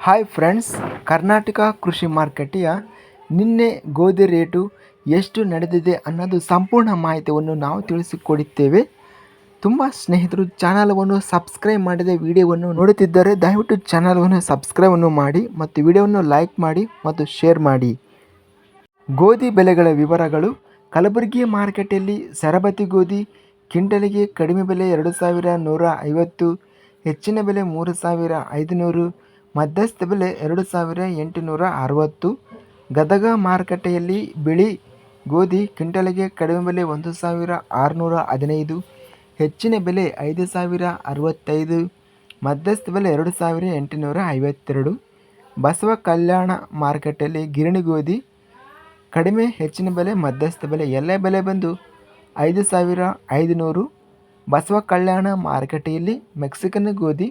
Hi friends Karnataka ಕೃಷಿ ಮಾರುಕಟ್ಟೆಯ ನಿನ್ನೆ ಗೋಧಿ ರೇಟು ಎಷ್ಟು ನಡೆದಿದೆ ಅನ್ನೋದು ಸಂಪೂರ್ಣ ಮಾಹಿತಿಯನ್ನು ನಾವು ತಿಳಿಸಿಕೊಡುತ್ತೇವೆ. ತುಂಬ ಸ್ನೇಹಿತರು, ಚಾನಲವನ್ನು ಸಬ್ಸ್ಕ್ರೈಬ್ ಮಾಡಿದ ವಿಡಿಯೋವನ್ನು ನೋಡುತ್ತಿದ್ದರೆ ದಯವಿಟ್ಟು ಚಾನಲವನ್ನು ಸಬ್ಸ್ಕ್ರೈಬನ್ನು ಮಾಡಿ ಮತ್ತು ವಿಡಿಯೋವನ್ನು ಲೈಕ್ ಮಾಡಿ ಮತ್ತು ಶೇರ್ ಮಾಡಿ. ಗೋಧಿ ಬೆಲೆಗಳ ವಿವರಗಳು, ಕಲಬುರಗಿ ಮಾರುಕಟ್ಟೆಯಲ್ಲಿ ಸರಬತಿ ಗೋಧಿ ಕ್ವಿಂಟಲಿಗೆ ಕಡಿಮೆ ಬೆಲೆ ಎರಡು ಸಾವಿರ ನೂರ ಐವತ್ತು, ಹೆಚ್ಚಿನ ಬೆಲೆ ಮೂರು ಸಾವಿರ ಐದುನೂರು ಮಧ್ಯಸ್ಥ ಬೆಲೆ ಎರಡು ಸಾವಿರ ಎಂಟುನೂರ ಅರವತ್ತು. ಗದಗ ಮಾರುಕಟ್ಟೆಯಲ್ಲಿ ಬಿಳಿ ಗೋಧಿ ಕ್ವಿಂಟಲಿಗೆ ಕಡಿಮೆ ಬೆಲೆ ಒಂದು ಸಾವಿರ ಆರುನೂರ ಹದಿನೈದು. ಹೆಚ್ಚಿನ ಬೆಲೆ ಐದು ಸಾವಿರ ಅರವತ್ತೈದು. ಮಧ್ಯಸ್ಥ ಬೆಲೆ ಎರಡು ಸಾವಿರ ಎಂಟುನೂರ ಐವತ್ತೆರಡು. ಬಸವ ಕಲ್ಯಾಣ ಮಾರುಕಟ್ಟೆಯಲ್ಲಿ ಗಿರಣಿ ಗೋಧಿ ಕಡಿಮೆ, ಹೆಚ್ಚಿನ ಬೆಲೆ ಮಧ್ಯಸ್ಥ ಬೆಲೆ ಎಲ್ಲ ಬೆಲೆ ಬಂದು ಐದು ಸಾವಿರ ಐದುನೂರು. ಬಸವ ಕಲ್ಯಾಣ ಮಾರುಕಟ್ಟೆಯಲ್ಲಿ ಮೆಕ್ಸಿಕನ್ ಗೋಧಿ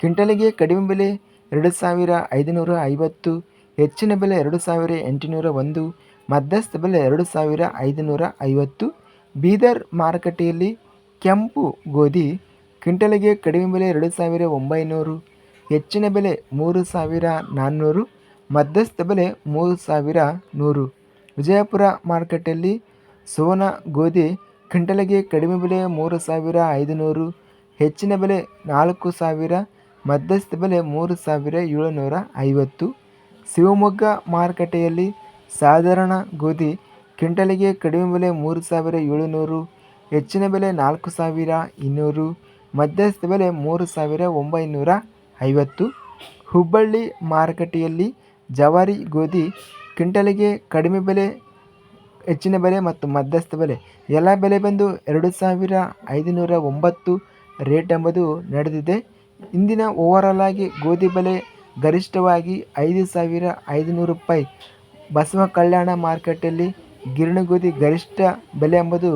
ಕ್ವಿಂಟಲಿಗೆ ಕಡಿಮೆ ಬೆಲೆ ಎರಡು ಸಾವಿರ ಐದುನೂರ ಐವತ್ತು, ಹೆಚ್ಚಿನ ಬೆಲೆ ಎರಡು ಸಾವಿರ ಎಂಟುನೂರ ಒಂದು, ಮಧ್ಯಸ್ಥ ಬೆಲೆ ಎರಡು ಸಾವಿರ ಐದುನೂರ ಐವತ್ತು. ಬೀದರ್ ಮಾರುಕಟ್ಟೆಯಲ್ಲಿ ಕೆಂಪು ಗೋಧಿ, ಕ್ವಿಂಟಲಿಗೆ ಕಡಿಮೆ ಬೆಲೆ ಎರಡು ಸಾವಿರ ಒಂಬೈನೂರು, ಹೆಚ್ಚಿನ ಬೆಲೆ ಮೂರು ಸಾವಿರ ನಾನ್ನೂರು, ಮಧ್ಯಸ್ಥ ಬೆಲೆ ಮೂರು ಸಾವಿರ ನೂರು. ವಿಜಯಪುರ ಮಾರುಕಟ್ಟೆಯಲ್ಲಿ ಸೋನಾ ಗೋಧಿ, ಕ್ವಿಂಟಲಿಗೆ ಕಡಿಮೆ ಬೆಲೆ ಮೂರು ಸಾವಿರ ಐದುನೂರು, ಹೆಚ್ಚಿನ ಬೆಲೆ ನಾಲ್ಕು ಸಾವಿರ ಮಧ್ಯಸ್ಥ ಬೆಲೆ ಮೂರು ಸಾವಿರ ಏಳುನೂರ ಐವತ್ತು. ಶಿವಮೊಗ್ಗ ಮಾರುಕಟ್ಟೆಯಲ್ಲಿ ಸಾಧಾರಣ ಗೋಧಿ ಕ್ವಿಂಟಲಿಗೆ ಕಡಿಮೆ ಬೆಲೆ ಮೂರು ಸಾವಿರ ಏಳುನೂರು, ಹೆಚ್ಚಿನ ಬೆಲೆ ನಾಲ್ಕು ಸಾವಿರ ಇನ್ನೂರು, ಮಧ್ಯಸ್ಥ ಬೆಲೆ ಮೂರು ಸಾವಿರ ಒಂಬೈನೂರ ಐವತ್ತು. ಹುಬ್ಬಳ್ಳಿ ಮಾರುಕಟ್ಟೆಯಲ್ಲಿ ಜವಾರಿ ಗೋಧಿ ಕ್ವಿಂಟಲಿಗೆ ಕಡಿಮೆ ಬೆಲೆ, ಹೆಚ್ಚಿನ ಬೆಲೆ ಮತ್ತು ಮಧ್ಯಸ್ಥ ಬೆಲೆ. ಎಲ್ಲ ಬೆಲೆ ಬಂದು ಎರಡು ಸಾವಿರ ಐದುನೂರ ಒಂಬತ್ತು ರೇಟ್ ಎಂಬುದು ನಡೆದಿದೆ. ಇಂದಿನ ಓವರಾಲ್ ಆಗಿ ಗೋಧಿ ಬೆಲೆ ಗರಿಷ್ಠವಾಗಿ ಐದು ಸಾವಿರ ಐದುನೂರು ರೂಪಾಯಿ. ಬಸವ ಕಲ್ಯಾಣ ಮಾರ್ಕೆಟಲ್ಲಿ ಗಿರಣಿ ಗೋಧಿ ಗರಿಷ್ಠ ಬೆಲೆ ಎಂಬುದು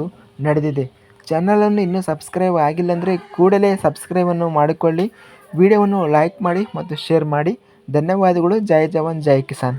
ನಡೆದಿದೆ. ಚಾನಲನ್ನು ಇನ್ನೂ ಸಬ್ಸ್ಕ್ರೈಬ್ ಆಗಿಲ್ಲ ಅಂದರೆ ಕೂಡಲೇ ಸಬ್ಸ್ಕ್ರೈಬನ್ನು ಮಾಡಿಕೊಳ್ಳಿ. ವಿಡಿಯೋವನ್ನು ಲೈಕ್ ಮಾಡಿ ಮತ್ತು ಶೇರ್ ಮಾಡಿ. ಧನ್ಯವಾದಗಳು. ಜೈ ಜವಾನ್, ಜೈ ಕಿಸಾನ್.